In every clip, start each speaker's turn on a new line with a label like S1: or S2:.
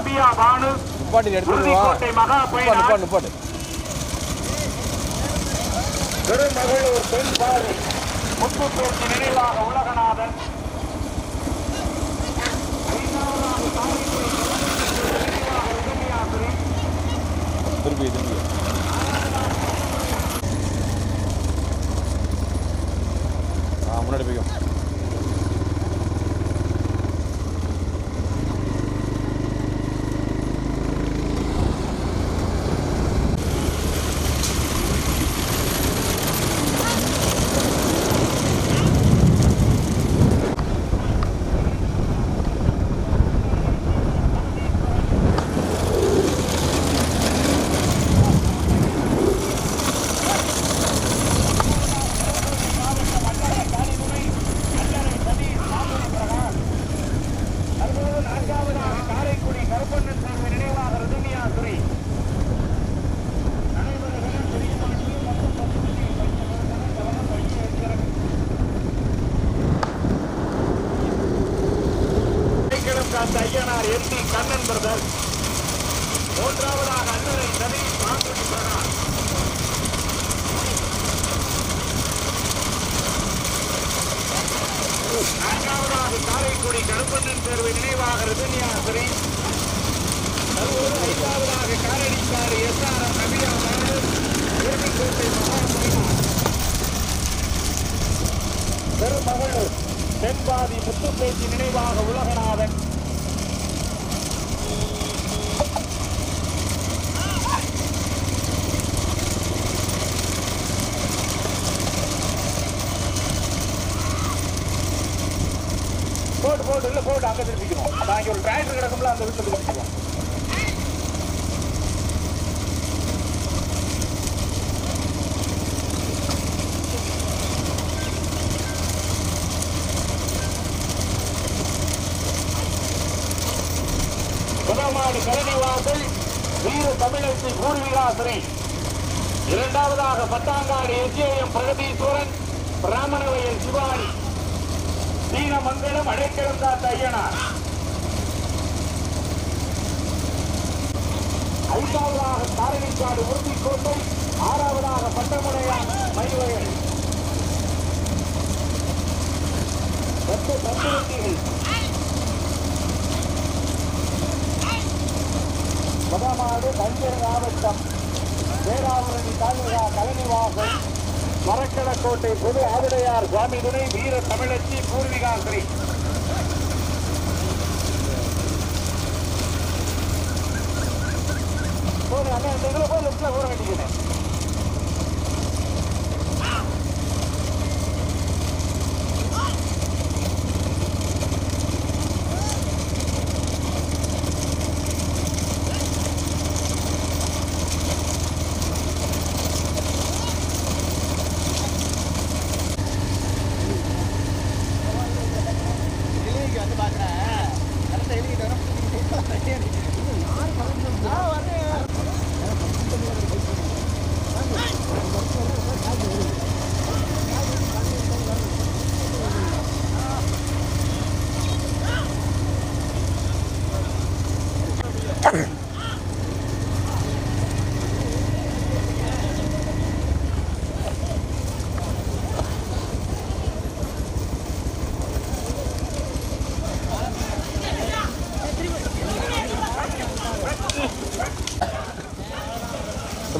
S1: நபியா பானு. உறுதிக்கோட்டை மகா பயணம் பெருமகளூர் பெண் பாரி முத்துப்பேச்சு நினைவாக உலகநாதன்.
S2: திருப்பி திருப்பி. முன்னாடி போய்க்கும்
S1: R Ayyanar M D Kannan brother. மூன்றாவதாக அண்ணனை சதீஷ் மாங்குடி பிரகாஷ் நான்காவதாக காரைக்குடி கருப்பண்ணன் தேர்வு நினைவாக ரிதன்யாசிரி தற்போது ஐந்தாவதாக காரணிக்காரி எஸ் ஆர் எம் நபியா இறுதிக்கோட்டை மகாபலிமா பெருமகளூர் தென்பாதி முத்துப்பேச்சி நினைவாக உலகநாதன் போட்டு போட்டு அங்கே திருப்பிக்கணும் நான் இங்க ஒரு டிராக்டர் கிடக்கும்ல அந்த வீட்டில் திருப்பிக்குவோம் முதமாடு கரணிவாசல் வீர தமிழச்சி பூர்வீகாசிரி இரண்டாவதாக பத்தாங்காடு எஸ்ஏஎம் பிரகதீஸ்வரன் பிராமணவயல் சிவானி. தீனமங்கலம் அடைக்கலம் காத்த ஐயனார் ஐந்தாவதாக காரணிக்காடு உறுதிக்கோட்டை ஆறாவதாக பட்டமுடையான் மணிவயல் பத்து பத்திரத்திகள். முதமாடு தஞ்சை மாவட்டம். பேராவரணி தாலுகா கலனிவாசல் மரக்கடக்கோட்டை பொது ஆவுடையார் சுவாமி துணை வீர தமிழச்சி பூர்விகாசிரி போதும் அண்ணா இந்த இதுல போய் லெஃப்ட்ல போட
S2: வேண்டியது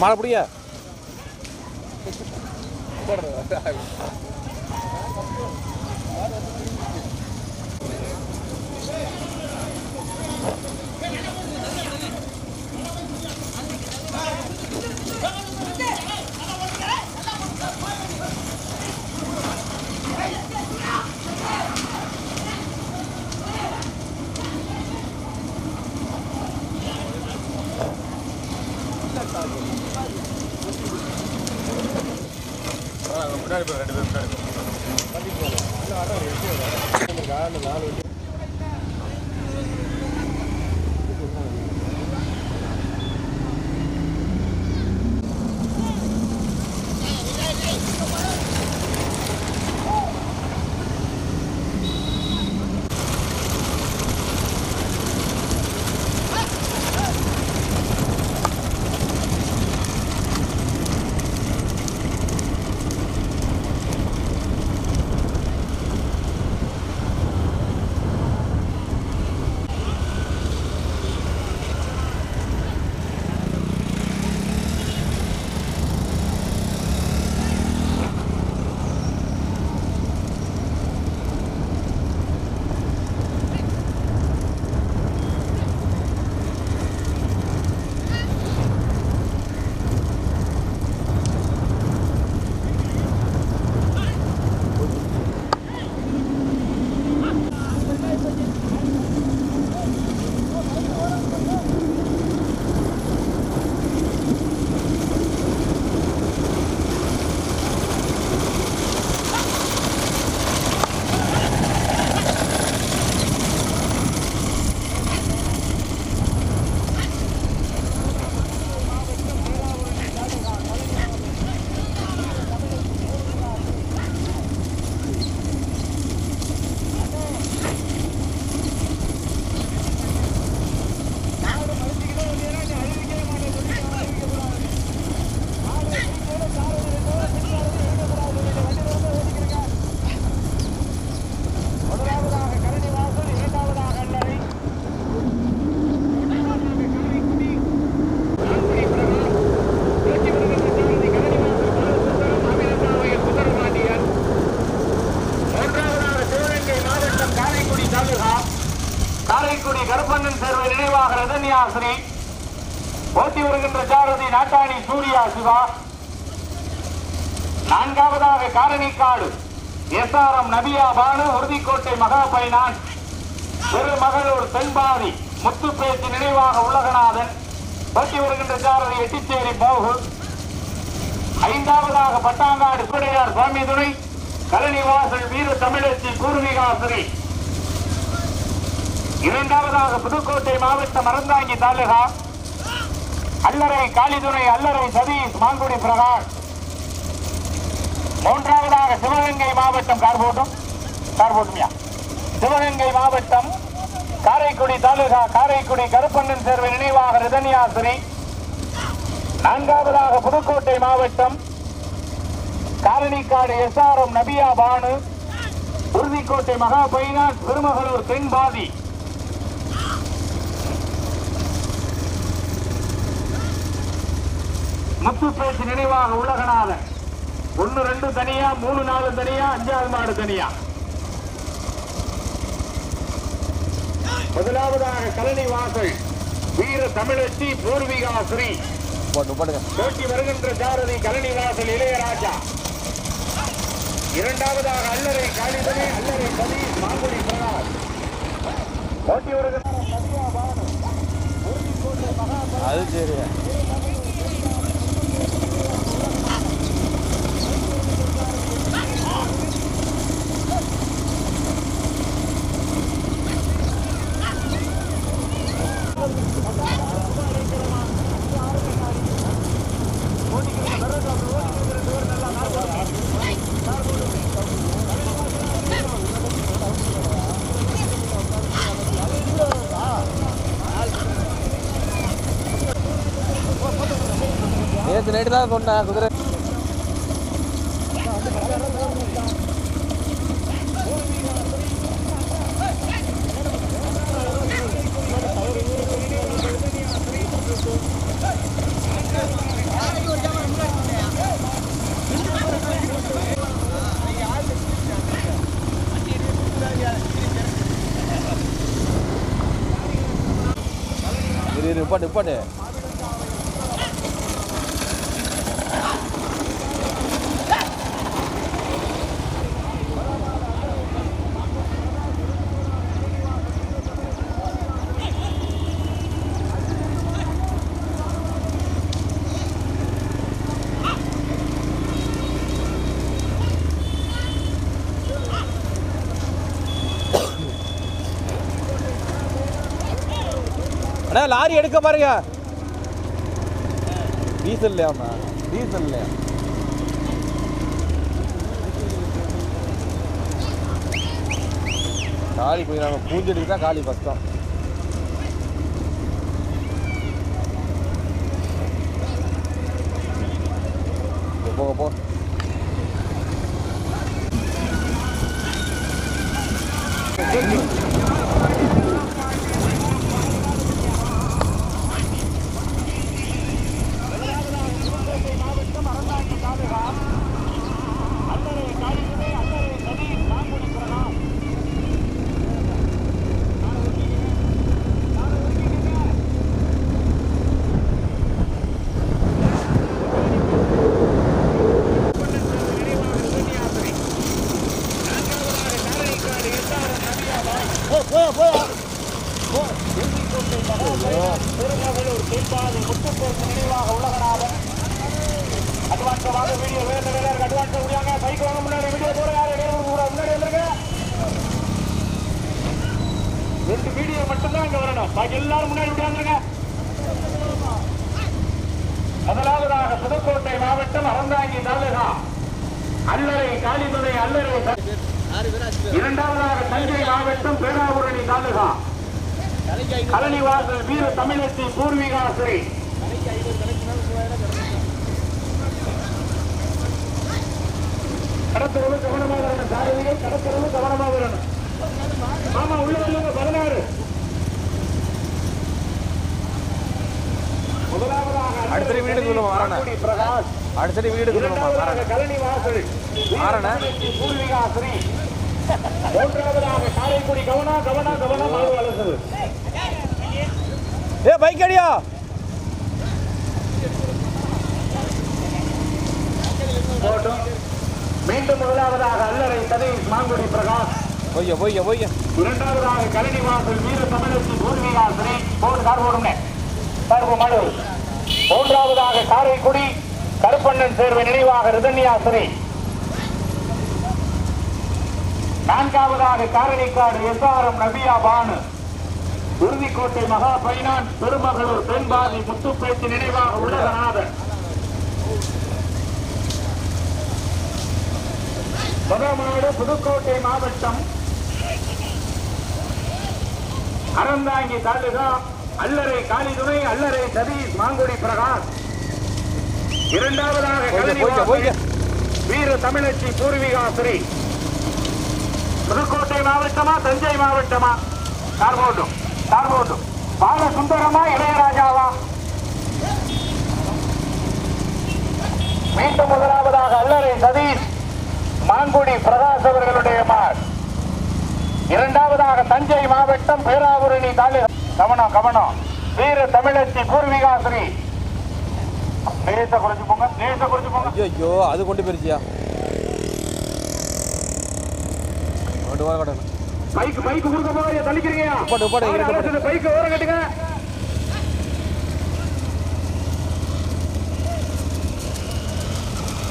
S2: மாலை பிடியா முன்னாடி போய் ரெண்டு பேர் முன்னாடி
S1: காடு. எஸ்ஆர்எம் நபியா பானு உறுதிக்கோட்டை மகா பைனான் பெருமகளூர் தென்பாதி முத்துப்பேச்சு நினைவாக உலகநாதன். பற்றி வருகின்ற சாரதி எட்டிச்சேரி மோகு ஐந்தாவதாக பட்டாங்காடு சுடையார் சுவாமி துணை. கலனிவாசல் வீர தமிழச்சி பூர்விகாசிரி இரண்டாவதாக புதுக்கோட்டை மாவட்டம் அறந்தாங்கி தாலுகா. அல்லறை காளிதுணை அல்லறை சதீஷ் மாங்குடி பிரகாஷ். மூன்றாவதாக சிவகங்கை மாவட்டம் கார்போட்டம். கார்போட்டமியா சிவகங்கை மாவட்டம் காரைக்குடி தாலுகா காரைக்குடி கருப்பண்ணன் சேர்வை நினைவாக ரிதன்யாசிரி. நான்காவதாக புதுக்கோட்டை மாவட்டம் காரணிக்காடு எஸ்ஆர்எம் நபியா பானு. உறுதிக்கோட்டை மகா பைனான் திருமகளூர் தென்பாதி முத்துப்பேச்சு நினைவாக உலகநாதன். ஒன்னு ரெண்டு தனியா மூணு நாலு தனியா அஞ்சாவது மாடு தனியா. முதலாவதாக கலனி வாசல் வீர தமிழச்சி பூர்விகா ஸ்ரீ
S2: போட்டு
S1: வருகின்ற சாரதி கலனி வாசல் இளையராஜா. இரண்டாவதாக அல்லறை காளிதனி அல்லறை சதீஷ் மாங்குடி பிரகாஷ் போட்டி வருகின்ற
S2: அது சரி. நேற்று நைட்டு தான் சொன்னேன் குதிரை. area depan depan eh? மாதிரி எடுக்க பாருங்க. டீசல் இல்லையாமா டீசல் இல்லையா? காலி போயிடாங்க பூஞ்செடிக்கு தான் காலி கஷ்டம் போக போ
S1: திருமகளூர் வீடியோ வரணும். பாக்கி எல்லாரும் முன்னாடி விடாந்துருங்க முதலாவதாக புதுக்கோட்டை மாவட்டம் அறந்தாங்கி தாலுகா. அல்லறை காளிமலை அல்லறை இரண்டாவதாக தஞ்சை மாவட்டம் பேராபுரணி தாலுகா. கலனிவாசல் வீர தமிழச்சி பூர்வீகாசிரி கடத்தரவு கவனமா வரணும். சாரதிகள் கடத்துறது கவனமா வரணும். ஆமா உள்ள பதினாறு. முதலாவதாக
S2: அடுத்த வீடு சொல்லுவோம், வரேண்ணே.
S1: மாங்குடி பிரகாஷ்
S2: அடுத்தடி வீடு கொடுக்கணுமா
S1: இரண்டாவதாக கலனி வாசல்
S2: மாறண்ணே.
S1: பூர்வீகாசிரி மூன்றாவதாக காரைக்குடி கவனா கவனா கவனா மாறு வளர்ந்தது
S2: ஏ பைக் அடியா?
S1: போட்டும். மீண்டும் முதலாவதாக அல்லறை சதீஷ் மாங்குடி பிரகாஷ்.
S2: பொய்ய பொய்ய பொய்ய.
S1: இரண்டாவதாக கலனி வாசல் வீர தமிழச்சி பூர்வீகாசிரி போடு கார் மாடு. மூன்றாவதாக காரைக்குடி கருப்பண்ணன் சேர்வை நினைவாக ரிதன்யாசிரி. நான்காவதாக காரணிக்காடு எஸ்ஆர்எம் நபியா பானு. உறுதிக்கோட்டை மகா பைனான்ஸ் பெருமகளூர் பெண்பாதி முத்துப்பேச்சு நினைவாக உலகநாதன். முதமாடு புதுக்கோட்டை மாவட்டம். அறந்தாங்கி தாலுகா அல்லறை காளிதுணை அல்லறை சதீஷ் மாங்குடி பிரகாஷ். இரண்டாவதாக வாசல் வீர தமிழச்சி பூர்வீகாசிரி. புதுக்கோட்டை மாவட்டமா தஞ்சை மாவட்டமா? கார்போட்டும் கார்போட்டும் பால சுந்தரமா இளையராஜாவா? மீண்டும் முதலாவதாக அல்லறை சதீஷ் மாங்குடி பிரகாஷ் அவர்களுடைய மார். இரண்டாவதாக தஞ்சை மாவட்டம் பேராவூரணி தாலுகா கவனம் கவனம். வீர தமிழச்சி பூர்வீகாசிரி லேச குறைச்சு போங்க லேச குறைச்சு போங்க
S2: ஐயோ அது கொண்டு போயிருச்சியா? கொண்டு வர கடை
S1: பைக் பைக் கொடுக்க போங்க தள்ளிக்கிறீங்க.
S2: உப்பாடு, உப்பாடு, இருக்கு,
S1: பைக் ஓரம் கட்டுங்க.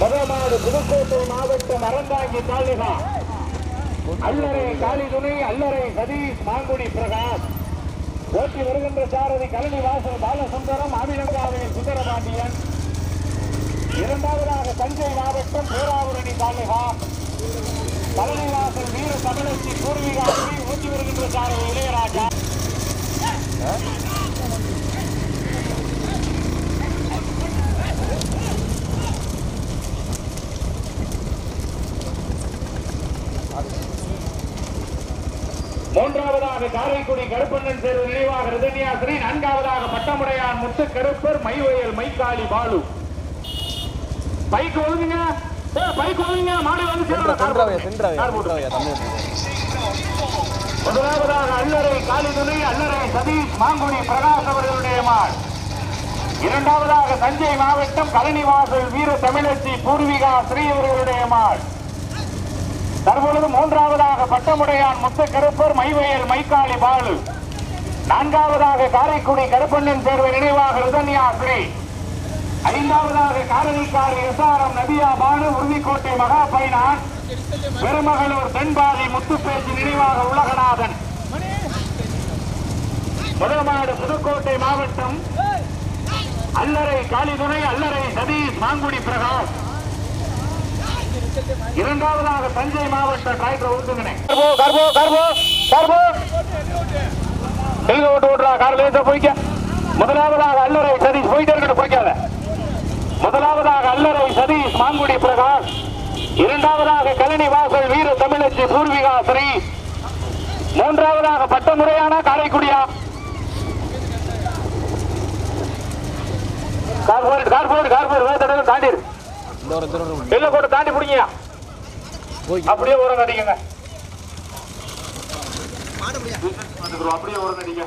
S1: முதமாடு புதுக்கோட்டை மாவட்டம் அறந்தாங்கி தாலுகா. அல்லறை காளிதுணை அல்லறை சதீஷ் மாங்குடி பிரகாஷ். ஓட்டி வருகின்ற சாரதி கலனி வாசல் பாலசுந்தரம் ஆமிலங்காவையில் சுந்தரபாண்டியன். இரண்டாவதாக தஞ்சை மாவட்டம் பேராவூரணி தாலுகா. பழனிவாசல் வீர தமிழச்சி பூர்வீகாசி ஓட்டி வருகின்ற சாரதி இளையராஜா. மூன்றாவதாக காரைக்குடி கருப்பண்ணன் தேர்வு நினைவாக ரிதன்யாசிரி நான்காவதாக பட்டமுடையான் முத்து கருப்பர் மைவயல் மைக்காளி பாலு. பைக் ஒழுங்குங்க. பைக் ஒழுங்குங்க. மாடு வந்து. முதலாவதாக அல்லறை காளிதுணை அல்லறை சதீஷ் மாங்குடி பிரகாஷ் அவர்களுடைய மாள் இரண்டாவதாக தஞ்சை மாவட்டம் கலனிவாசல் வீர தமிழச்சி பூர்விகா ஸ்ரீ அவர்களுடைய மாள் தற்பொழுது மூன்றாவதாக பட்டமுடையான் முத்து கருப்பர் மைவயல் மைக்காளி பாலு. நான்காவதாக காரைக்குடி கருப்பண்ணன் தேர்வு நினைவாக ருதன்யா ஸ்ரீ. ஐந்தாவதாக காரணிக்கார் எஸ்ஆர்எம் நபியா பானு உறுதிக்கோட்டை மகா பைனான் பெருமகளூர் தென்பாதி முத்துப்பேச்சு நினைவாக உலகநாதன். முதலமாடு புதுக்கோட்டை மாவட்டம். அல்லறை காளிதுணை அல்லறை சதீஷ் மாங்குடி பிரகாஷ். இரண்டாவதாக தஞ்சை மாவட்ட டிராக்டர் கர்போ கர்போ கர்போ தெலுங்கு ஓட்டு ஓட்டுறா கார் லேசா போய்க்க. முதலாவதாக அல்லரை சதீஷ் போயிட்டே இருக்கட்டும் போய்க்காத. முதலாவதாக அல்லரை சதீஷ் மாங்குடி பிரகாஷ். இரண்டாவதாக கழனி வாசல் வீர தமிழச்சி பூர்விகா ஸ்ரீ. மூன்றாவதாக பட்ட முறையான காரைக்குடியா கார்போர்ட் கார்போர்ட் கார்போர்ட் வேதனை தாண்டிரு எல்லை போட்டு தாண்டி பிடிங்க. அப்படியே உரம் அடிக்கங்க வந்துக்கிறோம், அப்படியே உரம் அடிங்க